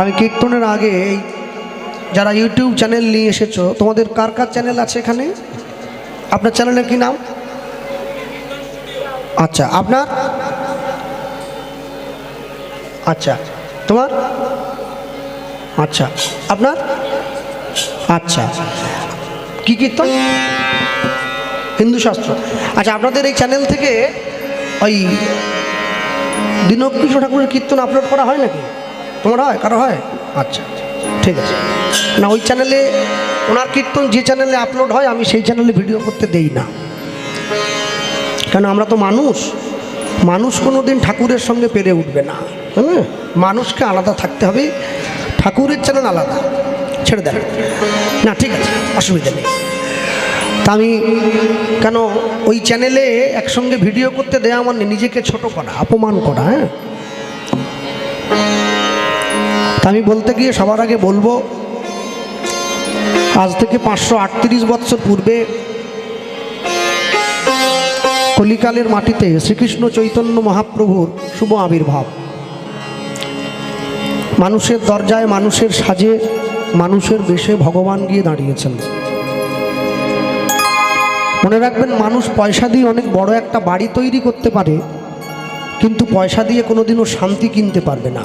আমি কীর্তনের আগে যারা ইউটিউব চ্যানেল নিয়ে এসেছ, তোমাদের কার কার চ্যানেল আছে এখানে? আপনার চ্যানেলের কি নাম? আচ্ছা আপনার? আচ্ছা তোমার? আচ্ছা আপনার? আচ্ছা কি কীর্তন? হিন্দু শাস্ত্র। আচ্ছা আপনাদের এই চ্যানেল থেকে ওই দীনকৃষ্ণ ঠাকুরের কীর্তন আপলোড করা হয় নাকি? তোমার হয়? কারও হয়? আচ্ছা ঠিক আছে। না, ওই চ্যানেলে ওনার কীর্তন যে চ্যানেলে আপলোড হয়, আমি সেই চ্যানেলে ভিডিও করতে দেই না। কেন, আমরা তো মানুষ। মানুষ কোনো দিন ঠাকুরের সঙ্গে পেরে উঠবে না। হ্যাঁ মানুষকে আলাদা থাকতে হবে। ঠাকুরের চ্যানেল আলাদা। ছেড়ে দেন। না, ঠিক আছে, অসুবিধা নেই। তা আমি, কেন, ওই চ্যানেলে একসঙ্গে ভিডিও করতে দেওয়া মানে নিজেকে ছোট করা, অপমান করা হ্যাঁ? আমি বলতে গিয়ে সবার আগে বলব, আজ থেকে পাঁচশো আটত্রিশ বৎসর পূর্বে কলিকালের মাটিতে শ্রীকৃষ্ণ চৈতন্য মহাপ্রভুর শুভ আবির্ভাব। মানুষের দরজায় মানুষের সাজে, মানুষের বেশে ভগবান গিয়ে দাঁড়িয়েছেন। মনে রাখবেন, মানুষ পয়সা দিয়ে অনেক বড় একটা বাড়ি তৈরি করতে পারে, কিন্তু পয়সা দিয়ে কোনোদিনও শান্তি কিনতে পারবে না।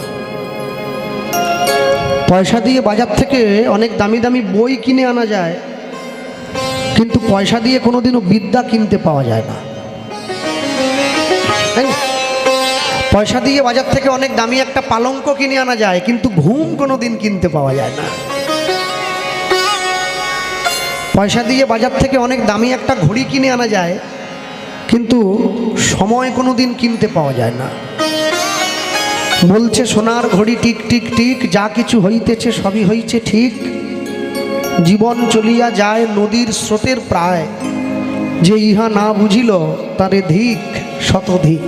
পয়সা দিয়ে বাজার থেকে অনেক দামি দামি বই কিনে আনা যায়। কিন্তু পয়সা দিয়ে কোনোদিনও বিদ্যা কিনতে পাওয়া যায় না। তাই? পয়সা দিয়ে বাজার থেকে অনেক দামি একটা পালঙ্ক কিনে আনা যায়, কিন্তু ঘুম কোনো দিন কিনতে পাওয়া যায় না। পয়সা দিয়ে বাজার থেকে অনেক দামি একটা ঘড়ি কিনে আনা যায়, কিন্তু সময় কোনো দিন কিনতে পাওয়া যায় না। বলছে, সোনার ঘড়ি টিক টিক টিক, যা কিছু হইতেছে সবই হইছে ঠিক। জীবন চলিয়া যায় নদীর স্রোতের প্রায়। যে ইহা না বুঝিল, তারে ধিক শতধিক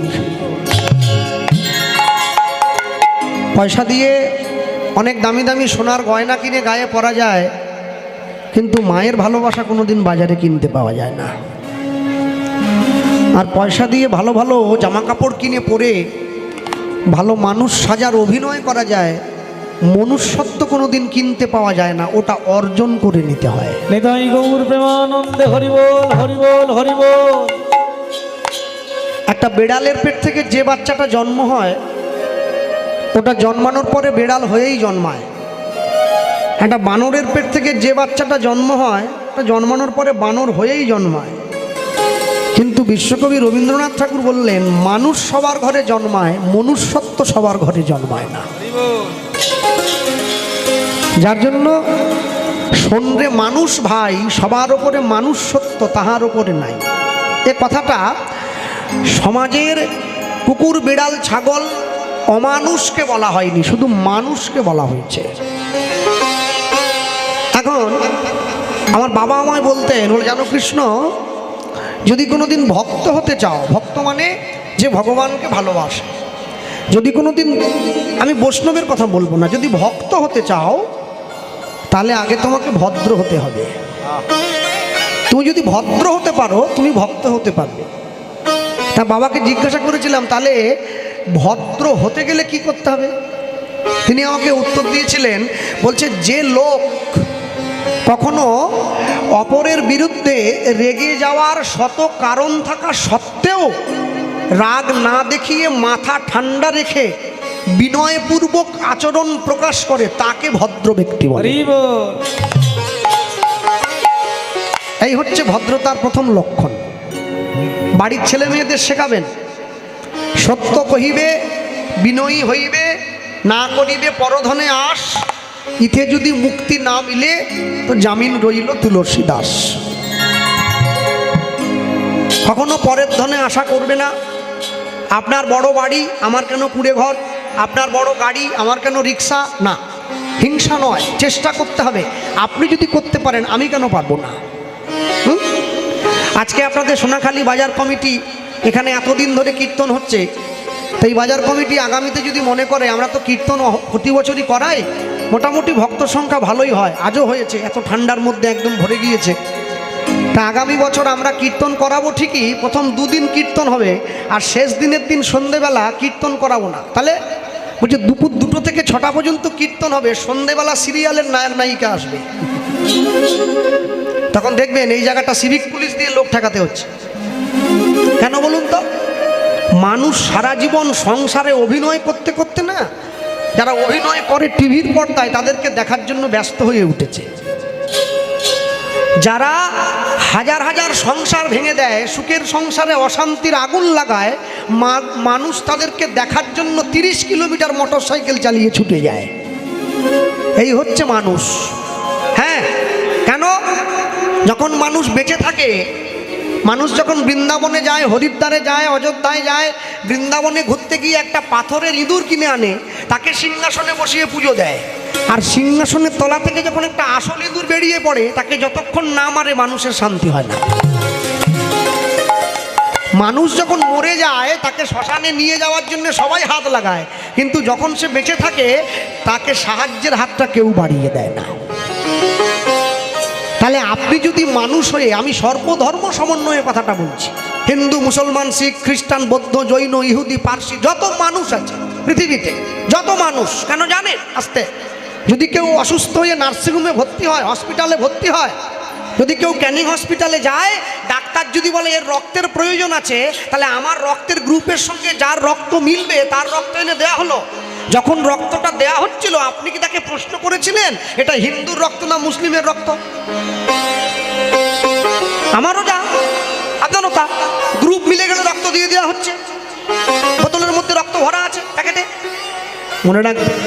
পয়সা দিয়ে অনেক দামি দামি সোনার গয়না কিনে গায়ে পরা যায়, কিন্তু মায়ের ভালোবাসা কোনোদিন বাজারে কিনতে পাওয়া যায় না। আর পয়সা দিয়ে ভালো ভালো জামা কাপড় কিনে পরে ভালো মানুষ সাজার অভিনয় করা যায় মনুষ্যত্ব কোনোদিন কিনতে পাওয়া যায় না ওটা অর্জন করে নিতে হয়। নিতাই গৌর প্রেমানন্দে হরিবোল হরিবোল হরিবোল। একটা বেড়ালের পেট থেকে যে বাচ্চাটা জন্ম হয় ওটা জন্মানোর পরে বেড়াল হয়েই জন্মায়। একটা বানরের পেট থেকে যে বাচ্চাটা জন্ম হয় ওটা জন্মানোর পরে বানর হয়েই জন্মায়। কিন্তু বিশ্বকবি রবীন্দ্রনাথ ঠাকুর বললেন, মানুষ সবার ঘরে জন্মায়, মনুষ্যত্ব সবার ঘরে জন্মায় না। যার জন্য সন্ধ্যে মানুষ ভাই, সবার ওপরে মানুষ সত্য তাহার ওপরে নাই। এ কথাটা সমাজের কুকুর, বিড়াল, ছাগল অমানুষকে বলা হয়নি, শুধু মানুষকে বলা হয়েছে। এখন আমার বাবা আমায় বলতেন বলে জানো কৃষ্ণ যদি কোনোদিন ভক্ত হতে চাও, ভক্ত মানে যে ভগবানকে ভালোবাসে। যদি কোনো দিন আমি বৈষ্ণবের কথা বলব না, যদি ভক্ত হতে চাও, তাহলে আগে তোমাকে ভদ্র হতে হবে। তুমি যদি ভদ্র হতে পারো, তুমি ভক্ত হতে পারবে। তা বাবাকে জিজ্ঞাসা করেছিলাম, তাহলে ভদ্র হতে গেলে কি করতে হবে? তিনি আমাকে উত্তর দিয়েছিলেন, বলছে যে লোক কখনো অপরের বিরুদ্ধে রেগে যাওয়ার শত কারণ থাকা সত্ত্বেও রাগ না দেখিয়ে মাথা ঠান্ডা রেখে বিনয়পূর্বক আচরণ প্রকাশ করে তাকে ভদ্র ব্যক্তি বলে। এই হচ্ছে ভদ্রতার প্রথম লক্ষণ। বাড়ির ছেলে মেয়েদের শেখাবেন। সত্য কহিবে বিনয়ী হইবে না করিবে পরধনে আস ইথে যদি মুক্তি না মিলে, তো জামিন রইল তুলসী দাস কখনো পরের ধনে আশা করবে না। আপনার বড় বাড়ি, আমার কেন কুড়ে ঘর? আপনার বড় গাড়ি, আমার কেন রিক্সা? না, হিংসা নয়, চেষ্টা করতে হবে। আপনি যদি করতে পারেন, আমি কেন পারব না? আজকে আপনাদের সোনাখালী বাজার কমিটি এখানে এতদিন ধরে কীর্তন হচ্ছে। তো এই বাজার কমিটি আগামীতে যদি মনে করে, আমরা তো কীর্তন প্রতি বছরই করাই। মোটামুটি ভক্ত সংখ্যা ভালোই হয়। আজও হয়েছে, এত ঠান্ডার মধ্যে একদম ভরে গিয়েছে। তা আগামী বছর আমরা কীর্তন করাবো ঠিকই, প্রথম দুদিন কীর্তন হবে, আর শেষ দিনের দিন সন্ধেবেলা কীর্তন করাবো না। তাহলে বলছে, দুপুর দুটো থেকে ছটা পর্যন্ত কীর্তন হবে, সন্ধেবেলা সিরিয়ালের নায়ক নায়িকা আসবে। তখন দেখবেন এই জায়গাটা সিভিক পুলিশ দিয়ে লোক ঠেকাতে হচ্ছে। কেন বলুন তো? মানুষ সারা জীবন সংসারে অভিনয় করতে করতে না যারা অভিনয় করে টিভির পর্দায় তাদেরকে দেখার জন্য ব্যস্ত হয়ে উঠেছে। যারা হাজার হাজার সংসার ভেঙে দেয়, সুখের সংসারে অশান্তির আগুন লাগায় মানুষ তাদেরকে দেখার জন্য তিরিশ কিলোমিটার মোটর সাইকেল চালিয়ে ছুটে যায়। এই হচ্ছে মানুষ। হ্যাঁ কেন? যখন মানুষ বেঁচে থাকে মানুষ যখন বৃন্দাবনে যায়, হরিদ্বারে যায়, অযোধ্যায় যায়, বৃন্দাবনে ঘুরতে গিয়ে একটা পাথরের ইঁদুর কিনে আনে, তাকে সিংহাসনে বসিয়ে পুজো দেয়। আর সিংহাসনের তলা থেকে যখন একটা আসল ইঁদুর বেরিয়ে পড়ে, তাকে যতক্ষণ না মারে মানুষের শান্তি হয় না। মানুষ যখন মরে যায়, তাকে শ্মশানে নিয়ে যাওয়ার জন্য সবাই হাত লাগায়, কিন্তু যখন সে বেঁচে থাকে, তাকে সাহায্যের হাতটা কেউ বাড়িয়ে দেয় না। তাহলে আপনি যদি মানুষ হয়ে, আমি সর্বধর্ম সমন্বয়ের কথাটা বলছি। হিন্দু, মুসলমান, শিখ, খ্রিস্টান, বৌদ্ধ, জৈন, ইহুদি, পার্সি, যত মানুষ আছে পৃথিবীতে, যত মানুষ, কেন জানেন? আসতে। যদি কেউ অসুস্থ হয়ে নার্সিংহোমে ভর্তি হয়, হসপিটালে ভর্তি হয়, যদি কেউ ক্যানিং হসপিটালে যায়, ডাক্তার যদি বলে, এর রক্তের প্রয়োজন আছে, তাহলে আমার রক্তের গ্রুপের সঙ্গে যার রক্ত মিলবে, তার রক্ত এনে দেওয়া হলো। যখন রক্তটা দেয়া হচ্ছিল, আপনি কি তাকে প্রশ্ন করেছিলেন? এটা হিন্দুর রক্ত না মুসলিমের রক্ত? আমারও যা, আপনারও তা। গ্রুপ মিলে গেলে রক্ত দিয়ে দেওয়া হচ্ছে। বোতলের মধ্যে রক্ত ভরা আছে, প্যাকেটে। মনে রাখবেন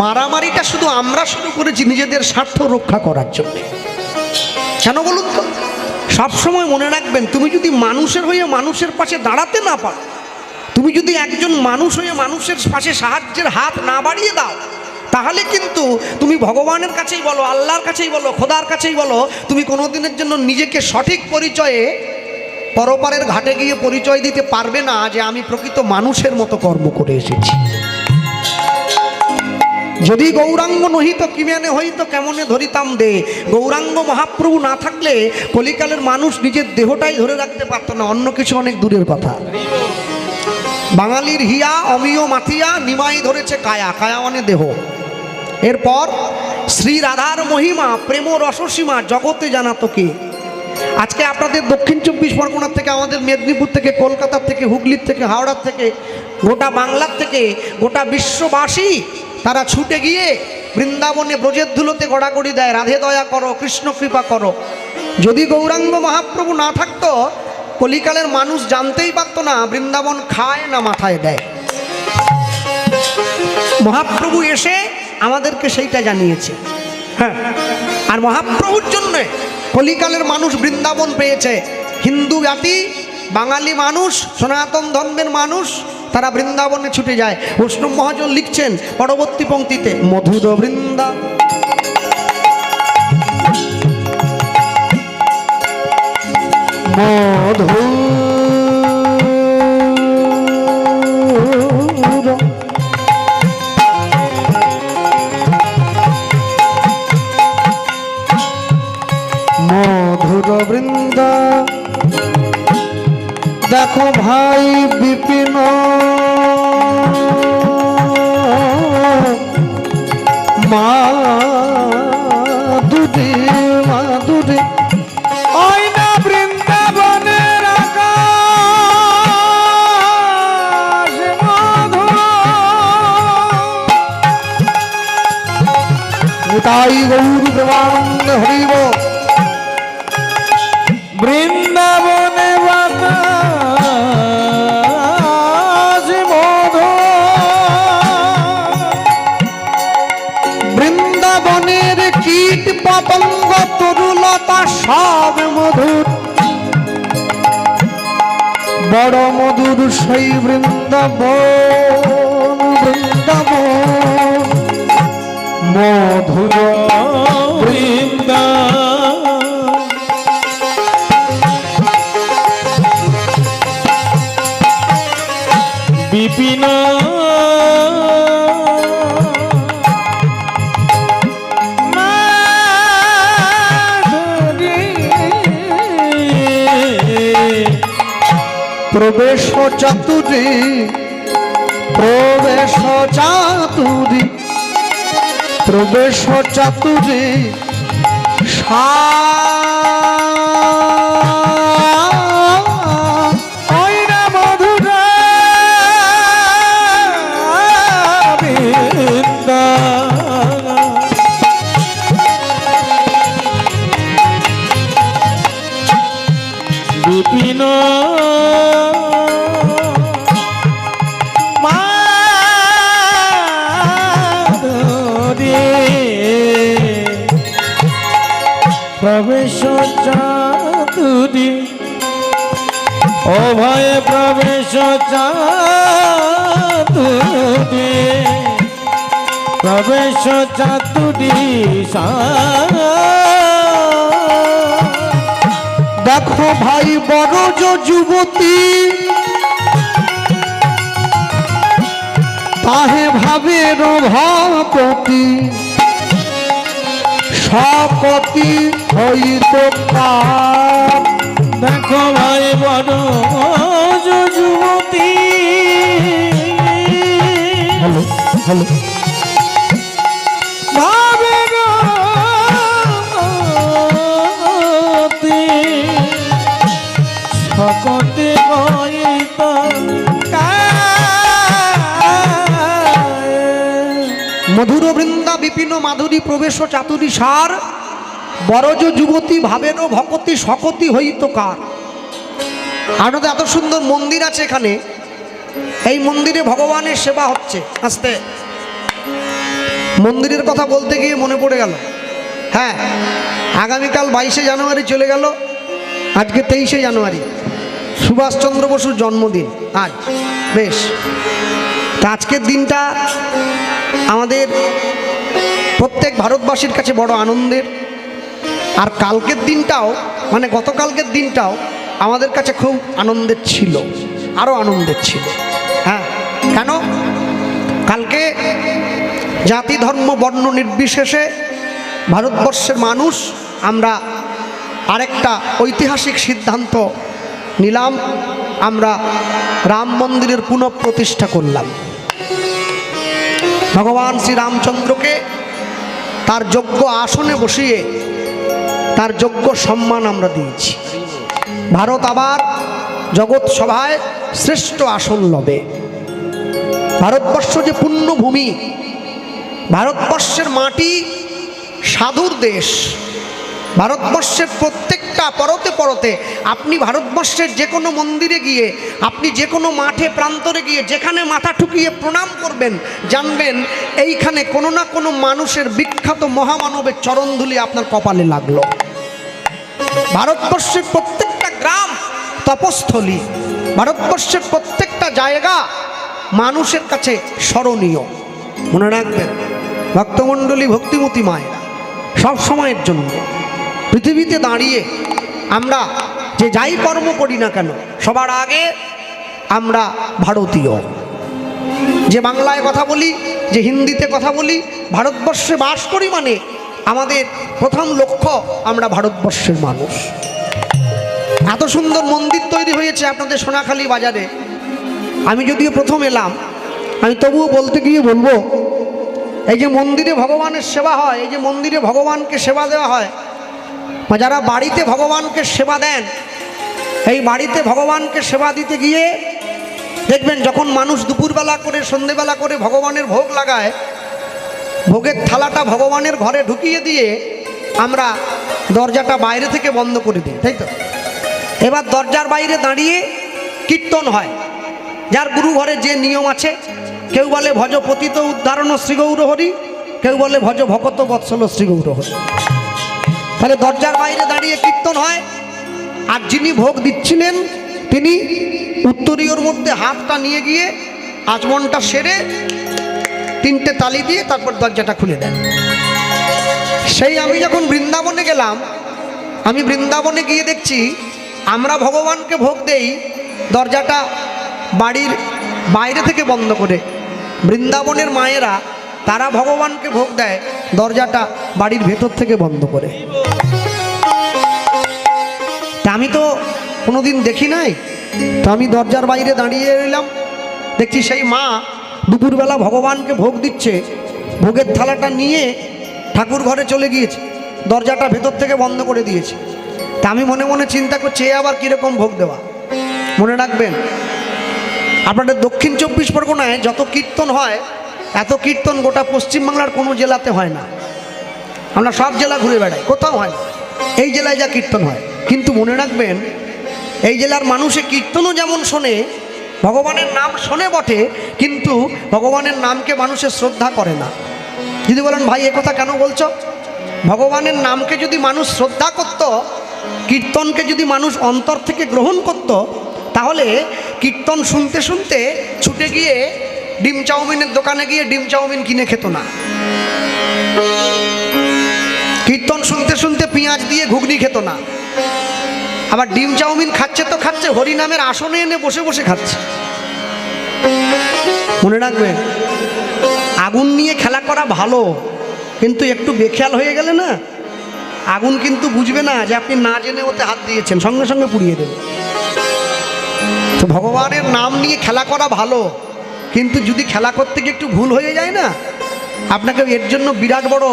মারামারিটা শুধু আমরা শুরু করেছি নিজেদের স্বার্থ রক্ষা করার জন্য। কেন বলুন তো? সবসময় মনে রাখবেন, তুমি যদি মানুষের হয়ে মানুষের পাশে দাঁড়াতে না পারো তুমি যদি একজন মানুষ হয়ে মানুষের পাশে সাহায্যের হাত না বাড়িয়ে দাও, তাহলে কিন্তু তুমি ভগবানের কাছেই বলো, আল্লাহর কাছেই বলো, খোদার কাছেই বলো, তুমি কোনো দিনের জন্য নিজেকে সঠিক পরিচয়ে পরপারের ঘাটে গিয়ে পরিচয় দিতে পারবে না যে আমি প্রকৃত মানুষের মতো কর্ম করে এসেছি। যদি গৌরাঙ্গ নহিত কিমেনে হইত কেমনে ধরিতাম দে? গৌরাঙ্গ মহাপ্রভু না থাকলে কলিকালের মানুষ নিজের দেহটাই ধরে রাখতে পারতো না, অন্য কিছু অনেক দূরের কথা। বাঙালির হিয়া, অমিয় মাথিয়া নিমাই ধরেছে কায়া কায়া মানে দেহ। এরপর শ্রী রাধার মহিমা, প্রেম রসসীমা জগতে জানা তোকে আজকে আপনাদের দক্ষিণ চব্বিশ পরগনার থেকে, আমাদের মেদিনীপুর থেকে, কলকাতার থেকে, হুগলির থেকে, হাওড়ার থেকে, গোটা বাংলার থেকে, গোটা বিশ্ববাসী তারা ছুটে গিয়ে বৃন্দাবনে ব্রজের ধুলোতে গড়াগড়ি দেয়, রাধে দয়া করো, কৃষ্ণ কৃপা করো। যদি গৌরাঙ্গ মহাপ্রভু না থাকতো কলিকালের মানুষ জানতেই পারতো না, বৃন্দাবন খায় না মাথায় দেয়। মহাপ্রভু এসে আমাদেরকে সেইটা জানিয়েছে। হ্যাঁ আর মহাপ্রভুর জন্য কলিকালের মানুষ বৃন্দাবন পেয়েছে। হিন্দু জাতি, বাঙালি মানুষ, সনাতন ধর্মের মানুষ, তারা বৃন্দাবনে ছুটে যায়। বৈষ্ণব মহাজন লিখছেন পরবর্তী পংক্তিতে মধুর বৃন্দা বৃন্দা দেখো ভাই বিপিন বড় মধুর সেই বৃন্দাবন বৃন্দাবন। মধুর বৃন্দা প্রবেশ চাতুরি প্রবেশ চাতুরি প্রবেশ চাতুরি সা চাতুরী প্রবেশ চাতুরী দেখো ভাই বড় যুবতী। তাহে ভাবে ভকতি সকতি হইত দেখো ভাই বড় সকতে মধুর বৃন্দা বিপিন মাধুরী প্রবেশ চাতুরী সার। বরজ যুবতী ভাবের ভকতি সকতি হইত কার। আপনাদের এত সুন্দর মন্দির আছে এখানে। এই মন্দিরে ভগবানের সেবা হচ্ছে। আস্তে। মন্দিরের কথা বলতে গিয়ে মনে পড়ে গেল। হ্যাঁ আগামীকাল বাইশে জানুয়ারি চলে গেল। আজকে তেইশে জানুয়ারি। সুভাষচন্দ্র বসুর জন্মদিন আজ। বেশ। তা আজকের দিনটা আমাদের প্রত্যেক ভারতবাসীর কাছে বড় আনন্দের। আর কালকের দিনটাও মানে গতকালকের দিনটাও আমাদের কাছে খুব আনন্দের ছিল। আরও আনন্দের ছিল। কেন? কালকে জাতি, ধর্ম, বর্ণ নির্বিশেষে ভারতবর্ষের মানুষ, আমরা আরেকটা ঐতিহাসিক সিদ্ধান্ত নিলাম, আমরা রাম মন্দিরের পুনঃপ্রতিষ্ঠা করলাম। ভগবান শ্রী রামচন্দ্রকে তার যোগ্য আসনে বসিয়ে তার যোগ্য সম্মান আমরা দিয়েছি। ভারত আবার জগৎ সভায় শ্রেষ্ঠ আসন লবে। ভারতবর্ষ যে পুণ্যভূমি, ভারতবর্ষের মাটি সাধুর দেশ। ভারতবর্ষের প্রত্যেকটা পরতে পরতে আপনি ভারতবর্ষের যে কোনো মন্দিরে গিয়ে, আপনি যে কোনো মাঠে, প্রান্তরে গিয়ে, যেখানে মাথা ঠুকিয়ে প্রণাম করবেন, জানবেন এইখানে কোনো না কোনো মানুষের বিখ্যাত মহামানবের চরণধুলি আপনার কপালে লাগল। ভারতবর্ষের প্রত্যেকটা গ্রাম তপস্থলী, ভারতবর্ষের প্রত্যেকটা জায়গা মানুষের কাছে স্মরণীয়। মনে রাখবেন, ভক্তমণ্ডলী ভক্তিমতী সব সময়ের জন্য পৃথিবীতে দাঁড়িয়ে আমরা যে যাই কর্ম করি না কেন, সবার আগে আমরা ভারতীয়। যে বাংলায় কথা বলি, যে হিন্দিতে কথা বলি, ভারতবর্ষে বাস করি মানে আমাদের প্রথম লক্ষ্য আমরা ভারতবর্ষের মানুষ। এত সুন্দর মন্দির তৈরি হয়েছে আপনাদের সোনাখালী বাজারে। আমি যদিও প্রথম এলাম, আমি তবুও বলতে গিয়ে বলব, এই যে মন্দিরে ভগবানের সেবা হয়, এই যে মন্দিরে ভগবানকে সেবা দেওয়া হয়, বা যারা বাড়িতে ভগবানকে সেবা দেন, এই বাড়িতে ভগবানকে সেবা দিতে গিয়ে দেখবেন যখন মানুষ দুপুরবেলা করে, সন্ধেবেলা করে ভগবানের ভোগ লাগায়, ভোগের থালাটা ভগবানের ঘরে ঢুকিয়ে দিয়ে আমরা দরজাটা বাইরে থেকে বন্ধ করে দিই, তাই তো? এবার দরজার বাইরে দাঁড়িয়ে কীর্তন হয়। যার গুরু ঘরে যে নিয়ম আছে, কেউ বলে ভজ পতিত উদ্ধারণ শ্রীগৌর হরি কেউ বলে ভজ ভকত বৎসল শ্রীগৌর হরি তাহলে দরজার বাইরে দাঁড়িয়ে কীর্তন হয়, আর যিনি ভোগ দিচ্ছিলেন, তিনি উত্তরীয়র মধ্যে হাতটা নিয়ে গিয়ে আচমনটা সেরে তিনটে তালি দিয়ে তারপর দরজাটা খুলে দেন। সেই আমি যখন বৃন্দাবনে গেলাম, আমি বৃন্দাবনে গিয়ে দেখছি, আমরা ভগবানকে ভোগ দেই, দরজাটা বাড়ির বাইরে থেকে বন্ধ করে। বৃন্দাবনের মায়েরা, তারা ভগবানকে ভোগ দেয়, দরজাটা বাড়ির ভেতর থেকে বন্ধ করে। তা আমি তো কোনোদিন দেখি নাই। তো আমি দরজার বাইরে দাঁড়িয়ে এলাম দেখছি সেই মা দুপুরবেলা ভগবানকে ভোগ দিচ্ছে। ভোগের থালাটা নিয়ে ঠাকুর ঘরে চলে গিয়েছে। দরজাটা ভেতর থেকে বন্ধ করে দিয়েছে। তা আমি মনে মনে চিন্তা করছি, এ আবার কীরকম ভোগ দেওয়া? মনে রাখবেন আপনাদের দক্ষিণ চব্বিশ পরগনায় যত কীর্তন হয়, এত কীর্তন গোটা পশ্চিমবাংলার কোনো জেলাতে হয় না। আমরা সব জেলা ঘুরে বেড়াই, কোথাও হয় এই জেলায় যা কীর্তন হয়। কিন্তু মনে রাখবেন, এই জেলার মানুষে কীর্তনও যেমন শোনে, ভগবানের নাম শোনে বটে, কিন্তু ভগবানের নামকে মানুষের শ্রদ্ধা করে না। যদি বলেন, ভাই কথা কেন বলছো? ভগবানের নামকে যদি মানুষ শ্রদ্ধা করত, কীর্তনকে যদি মানুষ অন্তর থেকে গ্রহণ করত, তাহলে কীর্তন শুনতে শুনতে ছুটে গিয়ে ডিম চাউমিনের দোকানে গিয়ে ডিম চাউমিন কিনে খেত না। কীর্তন শুনতে শুনতে পেঁয়াজ দিয়ে ঘুগনি খেত না। আবার ডিম চাউমিন খাচ্ছে তো খাচ্ছে, হরিনামের আসনে এনে বসে বসে খাচ্ছে। মনে রাখবেন আগুন নিয়ে খেলা করা ভালো, কিন্তু একটু বেখেয়াল হয়ে গেলে না, আগুন কিন্তু বুঝবে না যে আপনি না জেনে ওতে হাত দিয়েছেন, সঙ্গে সঙ্গে পুড়িয়ে দেবে। ভগবানের নাম নিয়ে খেলা করা ভালো, কিন্তু যদি খেলা করতে গিয়ে একটু ভুল হয়ে যায় না, আপনাকে এর জন্য বিরাট বড়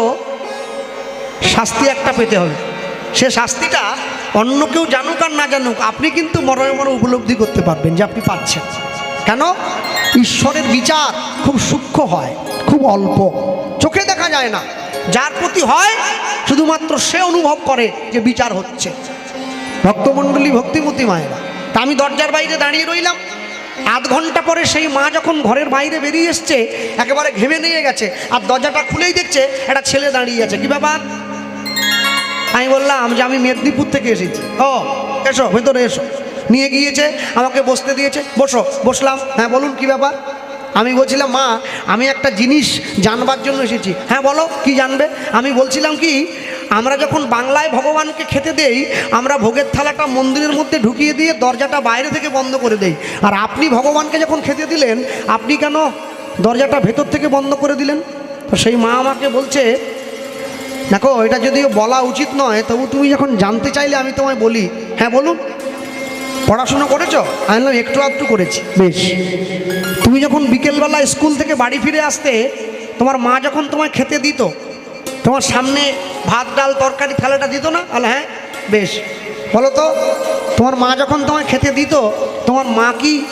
শাস্তি একটা পেতে হবে। সে শাস্তিটা অন্য কেউ জানুক আর না জানুক, আপনি কিন্তু মরণে মনে উপলব্ধি করতে পারবেন যে আপনি পাচ্ছেন। কেন? ঈশ্বরের বিচার খুব সূক্ষ্ম হয়, খুব অল্প। চোখে দেখা যায় না। যার প্রতি হয়, শুধুমাত্র সে অনুভব করে যে বিচার হচ্ছে। ভক্তমণ্ডলী ভক্তিমতী মায়েরা তা আমি দরজার বাইরে দাঁড়িয়ে রইলাম। আধ ঘণ্টা পরে সেই মা যখন ঘরের বাইরে বেরিয়ে এসছে, একেবারে ঘেমে নিয়ে গেছে, আর দরজাটা খুলেই দেখছে একটা ছেলে দাঁড়িয়ে আছে। কি ব্যাপার? আমি বললাম যে আমি মেদিনীপুর থেকে এসেছি। ও, এসো, ভেতরে এসো। নিয়ে গিয়েছে, আমাকে বসতে দিয়েছে। বসো, বসলাম। হ্যাঁ বলুন কি ব্যাপার? আমি বলছিলাম, মা, আমি একটা জিনিস জানবার জন্য এসেছি। হ্যাঁ বলো, কি জানবে? আমি বলছিলাম কি আমরা যখন বাংলায় ভগবানকে খেতে দেই, আমরা ভোগের থালাটা মন্দিরের মধ্যে ঢুকিয়ে দিয়ে দরজাটা বাইরে থেকে বন্ধ করে দেই। আর আপনি ভগবানকে যখন খেতে দিলেন, আপনি কেন দরজাটা ভেতর থেকে বন্ধ করে দিলেন? তো সেই মা আমাকে বলছে, দেখো, এটা যদিও বলা উচিত নয়, তবু তুমি যখন জানতে চাইলে আমি তোমায় বলি। হ্যাঁ বলুন। পড়াশুনো করেছ? আমি বললাম, একটু আধটু করেছি। বেশ। তুমি যখন বিকেলবেলা স্কুল থেকে বাড়ি ফিরে আসতে, তোমার মা যখন তোমায় খেতে দিত তোমার সামনে ভাত, ডাল, তরকারি, থালাটা দিত না? আলে হ্যাঁ? বেশ। বলো তো, তোমার মা যখন তোমায় খেতে দিত, তোমার মা কি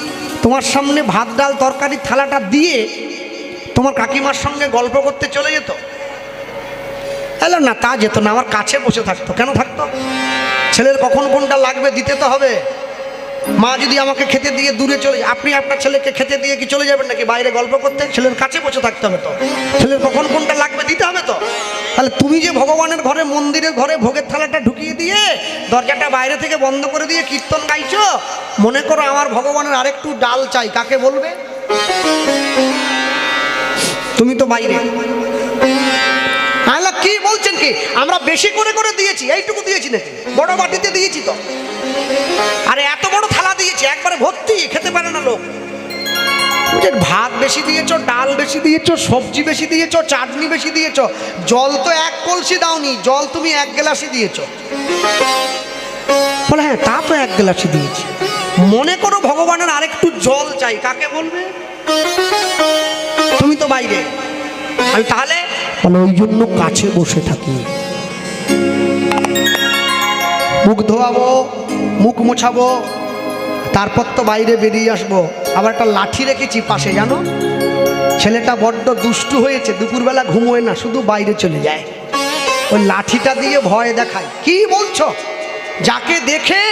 তোমার সামনে ভাত, ডাল তরকারির থালাটা দিয়ে তোমার কাকিমার সঙ্গে গল্প করতে চলে যেত? এলো না, তা যেত না। আমার কাছে বসে থাকতো। কেন থাকতো? ছেলের কখন কোনটা লাগবে দিতে তো হবে। মা যদি আমাকে খেতে দিয়ে দূরে চলে আপনি আপনার ছেলেকে খেতে দিয়ে কি চলে যাবেন নাকি বাইরে গল্প করতে? ছেলের কাছে বসে থাকতে হবে তো। ছেলের কখন কোনটা লাগবে দিতে হবে তো। তাহলে তুমি যে ভগবানের ঘরে, মন্দিরের ঘরে ভোগের থালাটা ঢুকিয়ে দিয়ে দরজাটা বাইরে থেকে বন্ধ করে দিয়ে কীর্তন গাইছো, মনে করো আমার ভগবানের আরেকটু ডাল চাই, কাকে বলবে? তুমি তো বাইরে। কি বলছেন কি? আমরা বেশি করে করে দিয়েছি, এইটুকু দিয়েছি নাকি? বড় বাটিতে দিয়েছি তো। আরে এত বড় থালা দিয়েছি, একবারে ভর্তি, খেতে পারে না লোক। ভাত বেশি দিয়েছ, ডাল বেশি দিয়েছ, সবজি বেশি দিয়েছ, চাটনি বেশি দিয়েছ, জল তো এক কলসি দাওনি, জল তুমি এক গ্লাসই দিয়েছ। বলে হ্যাঁ তা তো এক গ্লাসই দিয়েছি। মনে করো ভগবানের আরেকটু জল চাই, কাকে বলবে? তুমি তো বাইরে। আমি তাহলে বলে, ওই জন্য কাছে বসে থাকি। মুখ ধোয়াবো। মুখ মোছাবো, তারপর তো বাইরে বেরিয়ে আসব। আবার একটা লাঠি রেখেছি পাশে, জানো? ছেলেটা বড্ড দুষ্টু হয়েছে, দুপুরবেলা ঘুমোয় না, শুধু বাইরে চলে যায়। ওই লাঠিটা দিয়ে ভয় দেখায়। কি বলছো? যাকে দেখে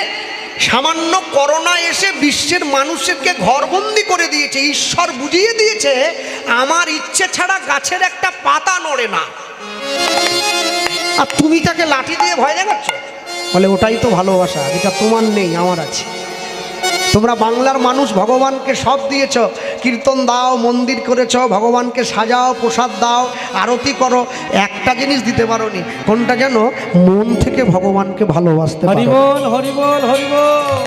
সামান্য করোনা এসে বিশ্বের মানুষকে ঘরবন্দি করে দিয়েছে, ঈশ্বর বুঝিয়ে দিয়েছে, আমার ইচ্ছে ছাড়া গাছের একটা পাতা নড়ে না। আর তুমি তাকে লাঠি দিয়ে ভয় দেখাচ্ছ? বলে ওটাই তো ভালোবাসা যেটা তোমার নেই আমার আছে। তোমরা বাংলার মানুষ ভগবানকে সব দিয়েছ কীর্তন দাও মন্দির করেছ ভগবানকে সাজাও প্রসাদ দাও আরতি করো একটা জিনিস দিতে পারো নি কোনটা যেন মন থেকে ভগবানকে ভালোবাসতে হরিবল হরিবল হরিবল।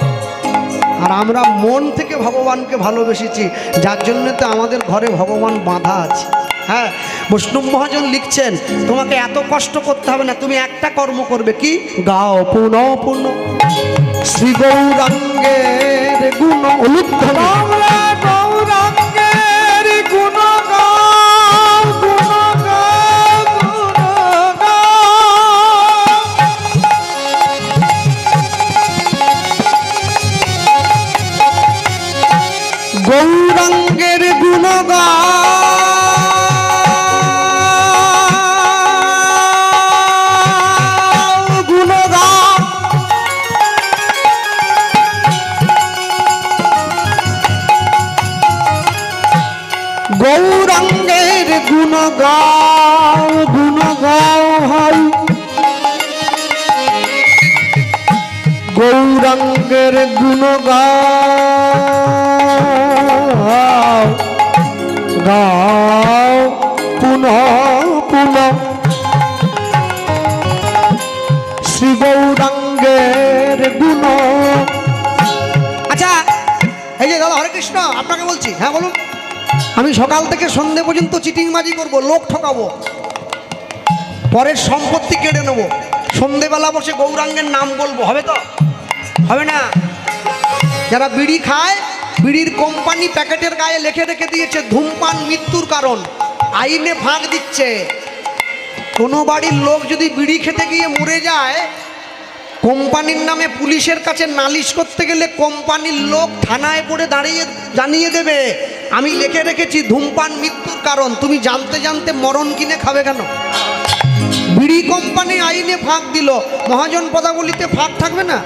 আর আমরা মন থেকে ভগবানকে ভালোবেসেছি যার জন্য তো আমাদের ঘরে ভগবান বাঁধা আছে। হ্যাঁ বৈষ্ণব মহাজন লিখছেন, তোমাকে এত কষ্ট করতে হবে না, তুমি একটা কর্ম করবে কি? গাও পূর্ণ পূর্ণ শ্রী গৌরাঙ্গের গৌরঙ্গের গুণগা গুণগাও গুণগাও হয়। গৌরাঙ্গের গুণগাও গাও পুনঃ পুনঃ। শ্রী গৌরাঙ্গের গুণ। আচ্ছা এই যে দাদা হরে কৃষ্ণ, আপনাকে বলছি হ্যাঁ বলুন। আমি সকাল থেকে সন্ধে পর্যন্ত চিটিংবাজি করব, লোক ঠকাবো। পরের সম্পত্তি কেড়ে নেব। সন্ধেবেলা বসে গৌরাঙ্গের নাম বলব, হবে তো? হবে না? যারা বিড়ি খায়, বিড়ির কোম্পানি প্যাকেটের গায়ে লিখে রেখে দিয়েছে, ধূমপান মৃত্যুর কারণ। আইনে ফাঁক দিচ্ছে। কোনো বাড়ির লোক যদি বিড়ি খেতে গিয়ে মরে যায়, কোম্পানির নামে পুলিশের কাছে নালিশ করতে গেলে কোম্পানির লোক থানায় পড়ে দাঁড়িয়ে, জানিয়ে দেবে। আমি লিখে রেখেছি ধূমপান মৃত্যুর কারণ। তুমি জানতে জানতে মরণ কিনে খাবে কেন? বিড়ি কোম্পানি আইনে ফাঁক দিল। মহাজন পদাবলিতে ফাঁক থাকবে না?